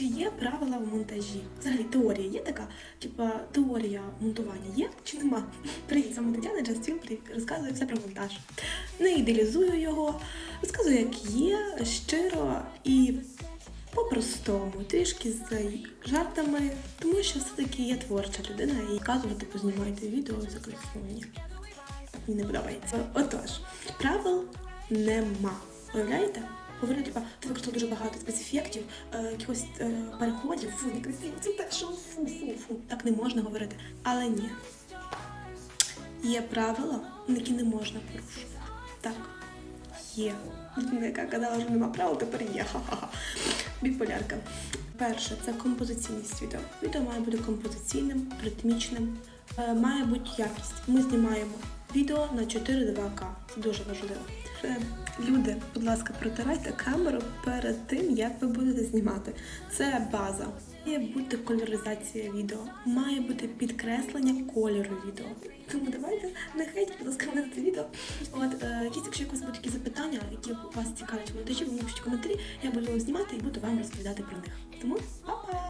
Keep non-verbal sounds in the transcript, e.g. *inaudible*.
Чи є правила в монтажі? Взагалі теорія є така? Типа теорія монтування є чи нема? *laughs* Привіт, саме Тетяна Джастін розказує все про монтаж. Не ідеалізую його, розказую, як є, щиро і по-простому, трішки з жартами, тому що все-таки я творча людина і казувати, познімайте відео за ну. Мені не подобається. Отож, правил нема. Уявляєте? Говорю, типа, ти використав дуже багато спецефектів, е, якихось е, переходів, фу, некрасиво, це те, що фу, фу, фу. Так не можна говорити. Але ні. Є правила, які не можна порушувати. Так, є. Людина, яка казала, що нема правил, тепер є. Ха-ха-ха. Біполярка. Перше, це композиційність відео. Відео має бути композиційним, ритмічним, е, має бути якість. Ми знімаємо відео на 4.2К. Це дуже важливо. Е, Люди, будь ласка, протирайте камеру перед тим, як ви будете знімати. Це база. Має бути кольоризація відео, має бути підкреслення кольору відео. Тому давайте не хейтіть, будь ласка, на це відео. От е, якісь, якщо якось будуть такі запитання, які вас цікавлять в монтажі, ви пишіть коментарі, я буду знімати і буду вам розповідати про них. Тому!